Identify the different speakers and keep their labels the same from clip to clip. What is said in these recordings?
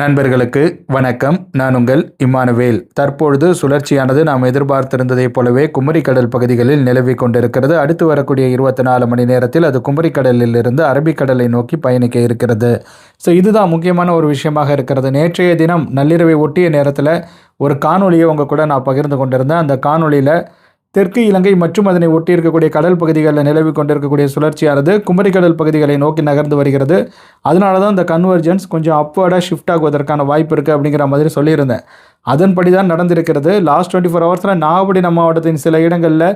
Speaker 1: நண்பர்களுக்கு வணக்கம். நான் உங்கள் இம்மானுவேல் தற்பொழுது சுழற்சியானது நாம் எதிர்பார்த்திருந்ததைப் போலவே குமரிக்கடல் பகுதிகளில் நிலவி கொண்டிருக்கிறது. அடுத்து வரக்கூடிய இருபத்தி நாலு மணி நேரத்தில் அது குமரிக்கடலில் இருந்து அரபிக்கடலை நோக்கி பயணிக்க இருக்கிறது. ஸோ இதுதான் முக்கியமான ஒரு விஷயமாக இருக்கிறது. நேற்றைய தினம் நள்ளிரவை ஒட்டிய நேரத்தில் ஒரு காணொலியை உங்கள் கூட நான் பகிர்ந்து கொண்டிருந்தேன். அந்த காணொலியில் தெற்கு இலங்கை மற்றும் அதனை ஒட்டி இருக்கக்கூடிய கடல் பகுதிகளில் நிலவி கொண்டிருக்கக்கூடிய சுழற்சியானது குமரிக்கடல் பகுதிகளை நோக்கி நகர்ந்து வருகிறது. அதனால தான் இந்த கன்வர்ஜன்ஸ் கொஞ்சம் அப்வர்டாக ஷிஃப்ட் ஆகுவதற்கான வாய்ப்பு இருக்குது அப்படிங்கிற மாதிரி சொல்லியிருந்தேன். அதன்படி தான் நடந்திருக்கிறது. லாஸ்ட் டுவெண்ட்டி ஃபோர் ஹவர்ஸில் நாகப்பட்டினம் மாவட்டத்தின் சில இடங்களில்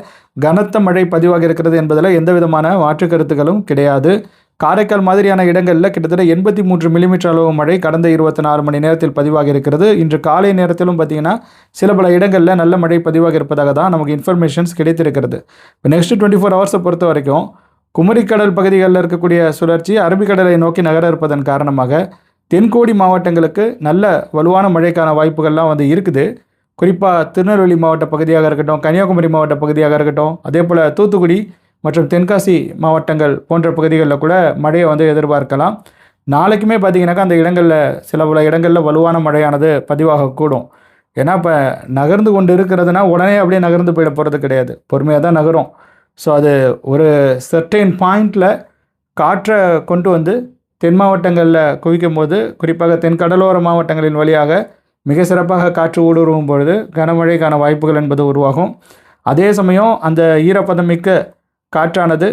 Speaker 1: கனத்த மழை பதிவாக இருக்கிறது என்பதில் எந்த விதமான மாற்று கருத்துக்களும் கிடையாது. காரைக்கால் மாதிரியான இடங்களில் கிட்டத்தட்ட எண்பத்தி மூன்று மில்லிமீட்டர் அளவு மழை கடந்த இருபத்தி நாலு மணி நேரத்தில் பதிவாகி இருக்கிறது. இன்று காலை நேரத்திலும் பார்த்தீங்கன்னா சில பல இடங்களில் நல்ல மழை பதிவாக இருப்பதாக தான் நமக்கு இன்ஃபர்மேஷன்ஸ் கிடைத்திருக்கிறது. இப்போ நெக்ஸ்ட் டுவெண்ட்டி ஃபோர் ஹவர்ஸை பொறுத்த வரைக்கும் குமரிக்கடல் பகுதிகளில் இருக்கக்கூடிய சுழற்சி அரபிக்கடலை நோக்கி நகர இருப்பதன் காரணமாக தென்கோடி மாவட்டங்களுக்கு நல்ல வலுவான மழைக்கான வாய்ப்புகள்லாம் வந்து இருக்குது. குறிப்பாக திருநெல்வேலி மாவட்ட பகுதியாக இருக்கட்டும் கன்னியாகுமரி மாவட்ட பகுதியாக இருக்கட்டும் அதே போல் தூத்துக்குடி மற்றும் தென்காசி மாவட்டங்கள் போன்ற பகுதிகளில் கூட மழையை வந்து எதிர்பார்க்கலாம். நாளைக்குமே பார்த்தீங்கன்னாக்கா அந்த இடங்களில் சில பல இடங்களில் வலுவான மழையானது பதிவாகக்கூடும் ஏன்னா இப்போ நகர்ந்து கொண்டு இருக்கிறதுனா உடனே அப்படியே நகர்ந்து போயிட போகிறது கிடையாது. பொறுமையாக தான் நகரும். ஸோ அது ஒரு சர்டைன் பாயிண்டில் காற்றை கொண்டு வந்து தென் மாவட்டங்களில் குவிக்கும் போது குறிப்பாக தென் கடலோர மாவட்டங்களின் வழியாக மிக சிறப்பாக காற்று ஊடுருவும் பொழுது கனமழைக்கான வாய்ப்புகள் என்பது உருவாகும். அதே சமயம் அந்த ஈரப்பதம் மிக்க காற்றானது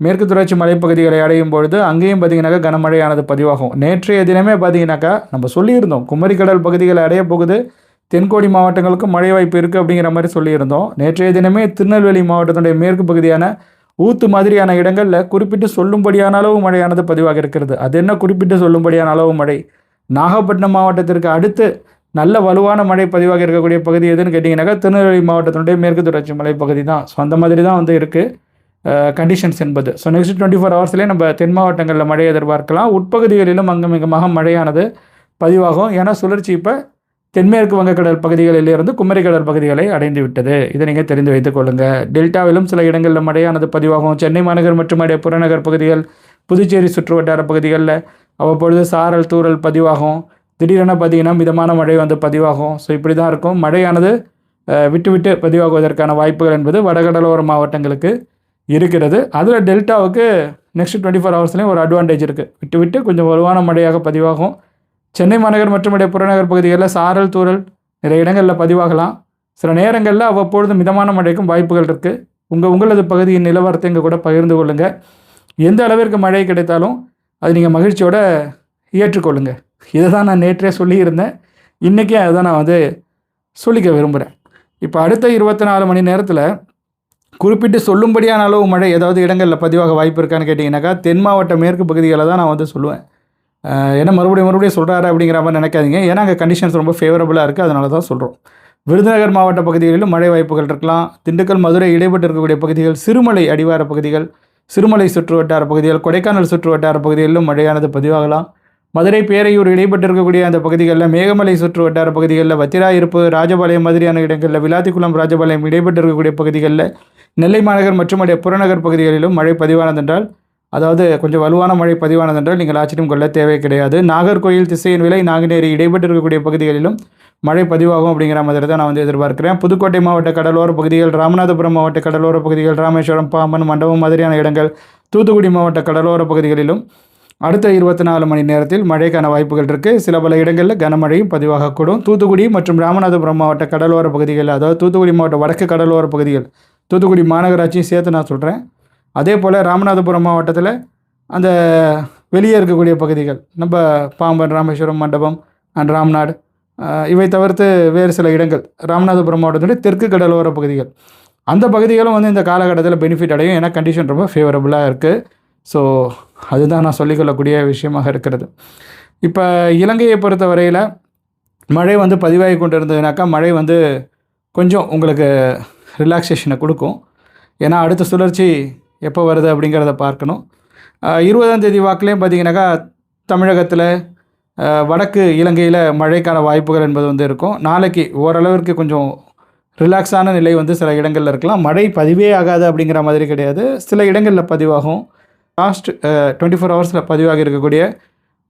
Speaker 1: மேற்கு தொடர்ச்சி மலைப்பகுதிகளை அடையும் பொழுது அங்கேயும் பார்த்தீங்கன்னாக்கா கனமழையானது பதிவாகும். நேற்றைய தினமே பார்த்தீங்கன்னாக்கா நம்ம சொல்லியிருந்தோம் குமரிக்கடல் பகுதிகளை அடைய போகுது தென்கோடி மாவட்டங்களுக்கும் மழை வாய்ப்பு இருக்குது அப்படிங்கிற மாதிரி சொல்லியிருந்தோம். நேற்றைய தினமே திருநெல்வேலி மாவட்டத்துடைய மேற்கு பகுதியான ஊத்து மாதிரியான இடங்களில் குறிப்பிட்டு சொல்லும்படியான அளவு மழையானது பதிவாக இருக்கிறது. அது என்ன குறிப்பிட்டு சொல்லும்படியான அளவு மழை? நாகப்பட்டினம் மாவட்டத்திற்கு அடுத்து நல்ல வலுவான மழை பதிவாக இருக்கக்கூடிய பகுதி எதுன்னு கேட்டிங்கனாக்கா திருநெல்வேலி மாவட்டத்தினுடைய மேற்கு தொடர்ச்சி மலைப்பகுதி தான். ஸோ அந்த மாதிரி தான் வந்து இருக்குது கண்டிஷன்ஸ் என்பது. ஸோ நெக்ஸ்ட் டுவெண்ட்டி ஃபோர் ஹவர்ஸ்லேயே நம்ம தென் மாவட்டங்களில் மழை எதிர்பார்க்கலாம். உட்பகுதிகளிலும் அங்குமிகமாக மழையானது பதிவாகும். ஏன்னா சுழற்சி இப்போ தென்மேற்கு வங்கக்கடல் பகுதிகளிலிருந்து குமரிக்கடல் பகுதிகளை அடைந்து விட்டது. இதை நீங்கள் தெரிந்து வைத்துக் கொள்ளுங்கள் டெல்டாவிலும் சில இடங்களில் மழையானது பதிவாகும். சென்னை மாநகர் மற்றும் அடைய புறநகர் பகுதிகள் புதுச்சேரி சுற்றுவட்டார பகுதிகளில் அவ்வப்பொழுது சாரல் தூறல் பதிவாகும். திடீரென பார்த்தீங்கன்னா மிதமான மழை வந்து பதிவாகும். ஸோ இப்படி தான் இருக்கும். மழையானது விட்டுவிட்டு விட்டு விட்டு பதிவாகுவதற்கான வாய்ப்புகள் என்பது வடகடலோர மாவட்டங்களுக்கு இருக்கிறது. அதில் டெல்டாவுக்கு நெக்ஸ்ட் டுவெண்ட்டி ஃபோர் ஹவர்ஸ்லேயும் ஒரு அட்வான்டேஜ் இருக்குது விட்டு விட்டு கொஞ்சம் வலுவான மழையாக பதிவாகும். சென்னை மாநகர் மற்றும் இடைய புறநகர் பகுதிகளில் சாரல் தூரல் நிறைய இடங்களில் பதிவாகலாம். சில நேரங்களில் அவ்வப்பொழுது மிதமான மழைக்கும் வாய்ப்புகள் இருக்குது உங்கள் உங்களது பகுதியின் நிலவரத்தை இங்கே கூட பகிர்ந்து கொள்ளுங்கள் எந்த அளவிற்கு மழை கிடைத்தாலும் அது நீங்கள் மகிழ்ச்சியோடு ஏற்றுக்கொள்ளுங்க. இதை தான் நான் நேற்றே சொல்லியிருந்தேன். இன்றைக்கே அதை நான் வந்து சொல்லிக்க விரும்புகிறேன் இப்போ அடுத்த இருபத்தி நாலு மணி நேரத்தில் குறிப்பிட்டு சொல்லும்படியான அளவு மழை ஏதாவது இடங்களில் பதிவாக வாய்ப்பு இருக்கான்னு கேட்டிங்கனாக்கா தென் மாவட்ட மேற்கு பகுதிகளில் தான் நான் வந்து சொல்லுவேன். ஏன்னா மறுபடியும் மறுபடியும் சொல்கிறாரு அப்படிங்கிற மாதிரி நினைக்காதீங்க. ஏன்னா அங்கே கண்டிஷன்ஸ் ரொம்ப ஃபேவரபுளாக இருக்குது அதனால தான் சொல்கிறோம் விருதுநகர் மாவட்ட பகுதிகளிலும் மழை வாய்ப்புகள் இருக்கலாம். திண்டுக்கல் மதுரை இடைப்பட்டு இருக்கக்கூடிய பகுதிகள் சிறுமலை அடிவார பகுதிகள் சிறுமலை சுற்று வட்டார பகுதிகள் கொடைக்கானல் சுற்று வட்டார பகுதிகளிலும் மழையானது பதிவாகலாம். மதுரை பேரையூர் இடைப்பட்டு இருக்கக்கூடிய அந்த பகுதிகளில் மேகமலை சுற்று வட்டார பகுதிகளில் வத்திராயிருப்பு ராஜபாளையம் மாதிரியான இடங்களில் விளாத்திக்குளம் ராஜபாளையம் இடைப்பட்டு இருக்கக்கூடிய பகுதிகளில் நெல்லை மாநகர் மற்றும் அடைய புறநகர் பகுதிகளிலும் மழை பதிவானதென்றால் அதாவது கொஞ்சம் வலுவான மழை பதிவானதென்றால் நீங்கள் ஆச்சரியம் கொள்ள தேவை கிடையாது. நாகர்கோயில் திசையின் விலை நாங்குநேரி இடைப்பட்டு இருக்கக்கூடிய பகுதிகளிலும் மழை பதிவாகும் அப்படிங்கிற மாதிரி தான் நான் வந்து எதிர்பார்க்கிறேன். புதுக்கோட்டை மாவட்ட கடலோர பகுதிகள் ராமநாதபுரம் மாவட்ட கடலோர பகுதிகள் ராமேஸ்வரம் பாம்பன் மண்டபம் மாதிரியான இடங்கள் தூத்துக்குடி மாவட்ட கடலோர பகுதிகளிலும் அடுத்த இருபத்தி நாலு மணி நேரத்தில் மழைக்கான வாய்ப்புகள் இருக்குது சில பல இடங்களில் கனமழையும் பதிவாகக்கூடும். தூத்துக்குடி மற்றும் ராமநாதபுரம் மாவட்ட கடலோர பகுதிகள் அதாவது தூத்துக்குடி மாவட்ட வடக்கு கடலோர பகுதிகள் தூத்துக்குடி மாநகராட்சியும் சேர்த்து நான் சொல்கிறேன் அதே போல் ராமநாதபுரம் மாவட்டத்தில் அந்த வெளியே இருக்கக்கூடிய பகுதிகள் நம்ம பாம்பன் ராமேஸ்வரம் மண்டபம் அண்ட் ராம்நாடு இவை தவிர்த்து வேறு சில இடங்கள் ராமநாதபுரம் மாவட்டத்துடைய தெற்கு கடலோர பகுதிகள். அந்த பகுதிகளும் வந்து இந்த காலகட்டத்தில் பெனிஃபிட் அடையும். ஏன்னா கண்டிஷன் ரொம்ப ஃபேவரபுளாக இருக்குது ஸோ அதுதான் நான் சொல்லிக்கொள்ளக்கூடிய விஷயமாக இருக்கிறது. இப்போ இலங்கையை பொறுத்த வரையில் மழை வந்து பதிவாகி கொண்டு இருந்ததுனாக்கா மழை வந்து கொஞ்சம் உங்களுக்கு ரிலாக்ஸேஷனை கொடுக்கும். ஏன்னா அடுத்த சுழற்சி எப்போ வருது அப்படிங்கிறத பார்க்கணும். இருபதாம் தேதி வாக்குலேயும் பார்த்தீங்கன்னாக்கா தமிழகத்தில் வடக்கு இலங்கையில் மழைக்கான வாய்ப்புகள் என்பது வந்து இருக்கும். நாளைக்கு ஓரளவிற்கு கொஞ்சம் ரிலாக்ஸான நிலை வந்து சில இடங்களில் இருக்கலாம். மழை பதிவே ஆகாது அப்படிங்கிற மாதிரி கிடையாது. சில இடங்களில் பதிவாகும். லாஸ்ட் டுவெண்ட்டி ஃபோர் ஹவர்ஸில் பதிவாகி இருக்கக்கூடிய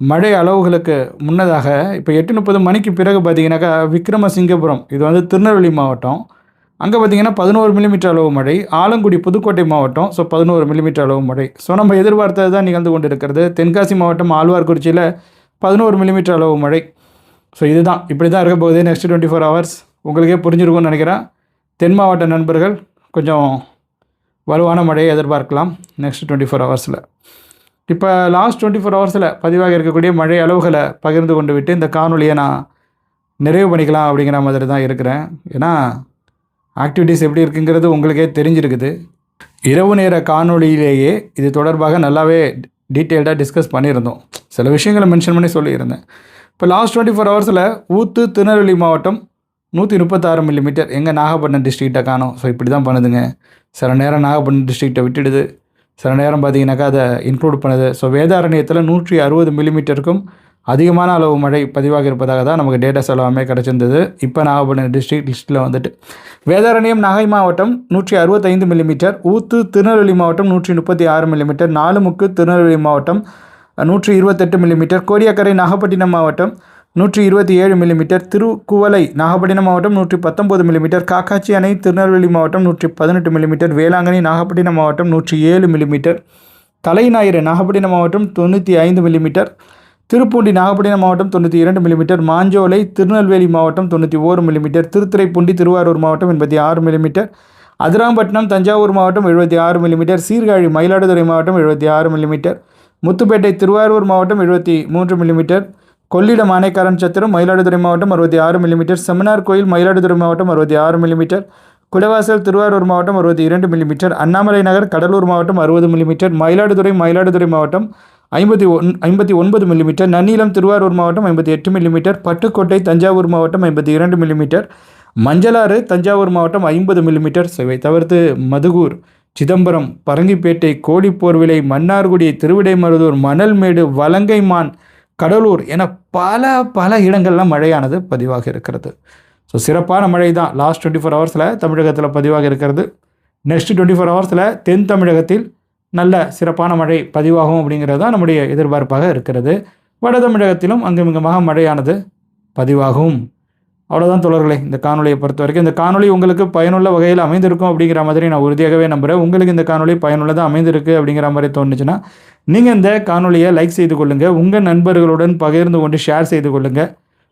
Speaker 1: மழை அளவுகளுக்கு முன்னதாக இப்போ எட்டு முப்பது மணிக்கு பிறகு பார்த்திங்கனாக்கா விக்ரமசிங்கபுரம் இது வந்து திருநெல்வேலி மாவட்டம். அங்கே பார்த்தீங்கன்னா பதினோரு மில்லிமீட்டர் அளவு மழை ஆலங்குடி புதுக்கோட்டை மாவட்டம் ஸோ பதினோரு மில்லிமீட்டர் அளவு மழை. ஸோ நம்ம எதிர்பார்த்தது தான் நிகழ்ந்து கொண்டு இருக்கிறது தென்காசி மாவட்டம் ஆழ்வார்குறிச்சியில் பதினோரு மில்லிமீட்டர் அளவு மழை. ஸோ இதுதான். இப்படி தான் இருக்க போகுது நெக்ஸ்ட் டுவெண்ட்டி ஃபோர் ஹவர்ஸ் உங்களுக்கே புரிஞ்சிருக்கும்னு நினைக்கிறேன். தென் மாவட்ட நண்பர்கள் கொஞ்சம் வலுவான மழையை எதிர்பார்க்கலாம் நெக்ஸ்ட் டுவெண்ட்டி ஃபோர் ஹவர்ஸில் இப்போ லாஸ்ட் டுவெண்ட்டி ஃபோர் ஹவர்ஸில் பதிவாக இருக்கக்கூடிய மழை அளவுகளை பகிர்ந்து கொண்டு விட்டு இந்த காணொலியை நான் நிறைவு பண்ணிக்கலாம் அப்படிங்கிற மாதிரி தான் இருக்கிறேன். ஏன்னா ஆக்டிவிட்டீஸ் எப்படி இருக்குங்கிறது உங்களுக்கே தெரிஞ்சிருக்குது. இரவு நேர காணொளியிலேயே இது தொடர்பாக நல்லாவே டீட்டெயில்டாக டிஸ்கஸ் பண்ணியிருந்தோம். சில விஷயங்களை மென்ஷன் பண்ணி சொல்லியிருந்தேன். இப்போ லாஸ்ட் டுவெண்ட்டி ஃபோர் ஹவர்ஸில் ஊத்து திருநெல்வேலி மாவட்டம் நூற்றி முப்பத்தாறு மில்லிமீட்டர் எங்கள் நாகப்பட்டினம் டிஸ்ட்ரிக்டை காணும். ஸோ இப்படி தான் பண்ணுதுங்க. சில நேரம் நாகப்பட்டினம் டிஸ்ட்ரிக்டை விட்டுடுது. சில நேரம் பார்த்தீங்கன்னாக்கா அதை இன்க்ளூட் பண்ணுது. ஸோ வேதாரண்யத்தில் நூற்றி அறுபது மில்லிமீட்டருக்கும் அதிகமான அளவு மழை பதிவாக இருப்பதாக தான் நமக்கு டேட்டாஸ் எல்லாமே கிடச்சிருந்தது. இப்போ நாகப்பட்டினம் டிஸ்ட்ரிக்ட் லிஸ்ட்டில் வந்துட்டு வேதாரண்யம் நாகை மாவட்டம் நூற்றி அறுபத்தைந்து மில்லிமீட்டர் ஊத்து திருநெல்வேலி மாவட்டம் நூற்றி முப்பத்தி ஆறு மில்லிமீட்டர் நாலுமுக்கு திருநெல்வேலி மாவட்டம் நூற்றி இருபத்தெட்டு மில்லிமீட்டர் கோடியக்கரை நாகப்பட்டினம் மாவட்டம் நூற்றி இருபத்தி ஏழு மில்லிமீட்டர் திருக்குவளை நாகப்பட்டினம் மாவட்டம் நூற்றி பத்தொம்பது மில்லிமீட்டர் காக்காச்சி அணை திருநெல்வேலி மாவட்டம் நூற்றி பதினெட்டு மில்லிமீட்டர் வேளாங்கண்ணி நாகப்பட்டினம் மாவட்டம் நூற்றி ஏழு மில்லிமீட்டர் தலைஞாயிறு நாகப்பட்டினம் மாவட்டம் தொண்ணூற்றி ஐந்து மில்லிமீட்டர் திருப்பூண்டி நாகப்பட்டினம் மாவட்டம் தொண்ணூற்றி இரண்டு மில்லிமீட்டர் மாஞ்சோலை திருநெல்வேலி மாவட்டம் தொண்ணூற்றி ஓரு மில்லிமீட்டர் திருத்துறைப்பூண்டி திருவாரூர் மாவட்டம் எண்பத்தி ஆறு மில்லிமீட்டர் அதிராம்பட்டினம் தஞ்சாவூர் மாவட்டம் எழுபத்தி ஆறு மில்லிமீட்டர் சீர்காழி மயிலாடுதுறை மாவட்டம் எழுபத்தி ஆறு மில்லிமீட்டர் முத்துப்பேட்டை திருவாரூர் மாவட்டம் எழுபத்தி மூன்று மில்லிமீட்டர் கொள்ளிடம் ஆனைக்காரன் சத்திரம் மயிலாடுதுறை மாவட்டம் அறுபத்தி ஆறு மில்லிமீட்டர் செமினார் கோயில் மயிலாடுதுறை மாவட்டம் அறுபத்தி ஆறு மில்லிமீட்டர் குடவாசல் திருவாரூர் மாவட்டம் அறுபத்தி இரண்டு மில்லிமீட்டர் அண்ணாமலை நகர் கடலூர் மாவட்டம் அறுபது மில்லிமீட்டர் மயிலாடுதுறை மயிலாடுதுறை மாவட்டம் ஐம்பத்தி ஒன் ஐம்பத்தி ஒன்பது மில்லிமீட்டர் நன்னிலம் திருவாரூர் மாவட்டம் ஐம்பத்தி எட்டு மில்லிமீட்டர் பட்டுக்கோட்டை தஞ்சாவூர் மாவட்டம் ஐம்பத்தி இரண்டு மில்லிமீட்டர் மஞ்சளாறு தஞ்சாவூர் மாவட்டம் ஐம்பது மில்லிமீட்டர் இவை தவிர்த்து மதுகூர் சிதம்பரம் பரங்கிப்பேட்டை கோழிப்போர்விலை மன்னார்குடி திருவிடைமருதூர் மணல்மேடு வலங்கைமான் கடலூர் என பல பல இடங்கள்லாம் மழையானது பதிவாக இருக்கிறது. ஸோ சிறப்பான மழை தான் லாஸ்ட் டுவெண்ட்டி ஃபோர் ஹவர்ஸில் தமிழகத்தில் பதிவாக இருக்கிறது. நெக்ஸ்ட் டுவெண்ட்டி ஃபோர் ஹவர்ஸில் தென் தமிழகத்தில் நல்ல சிறப்பான மழை பதிவாகும் அப்படிங்கிறது தான் நம்முடைய எதிர்பார்ப்பாக இருக்கிறது. வட தமிழகத்திலும் அங்குமிங்கமாக மழையானது பதிவாகும். அவ்வளோதான் தொடர்களே இந்த காணொலியை பொறுத்த வரைக்கும் இந்த காணொலி உங்களுக்கு பயனுள்ள வகையில் அமைந்திருக்கும் அப்படிங்கிற மாதிரி நான் உறுதியாகவே நம்புகிறேன் உங்களுக்கு இந்த காணொலி பயனுள்ளதாக அமைந்திருக்கு அப்படிங்கிற மாதிரி தோணுச்சுன்னா நீங்கள் இந்த காணொலியை லைக் செய்து கொள்ளுங்கள் உங்கள் நண்பர்களுடன் பகிர்ந்து கொண்டு ஷேர் செய்து கொள்ளுங்கள்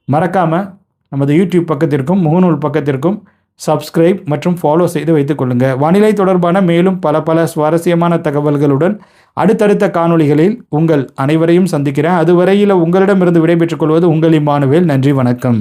Speaker 1: மறக்காமல் நமது யூடியூப் பக்கத்திற்கும் முகநூல் பக்கத்திற்கும் சப்ஸ்கிரைப் மற்றும் ஃபாலோ செய்து வைத்துக் கொள்ளுங்கள் வானிலை தொடர்பான மேலும் பல பல சுவாரஸ்யமான தகவல்களுடன் அடுத்தடுத்த காணொளிகளில் உங்கள் அனைவரையும் சந்திக்கிறேன். அதுவரையில் உங்களிடமிருந்து விடைபெற்றுக் கொள்வது உங்கள் இம்மானுவேல். நன்றி வணக்கம்.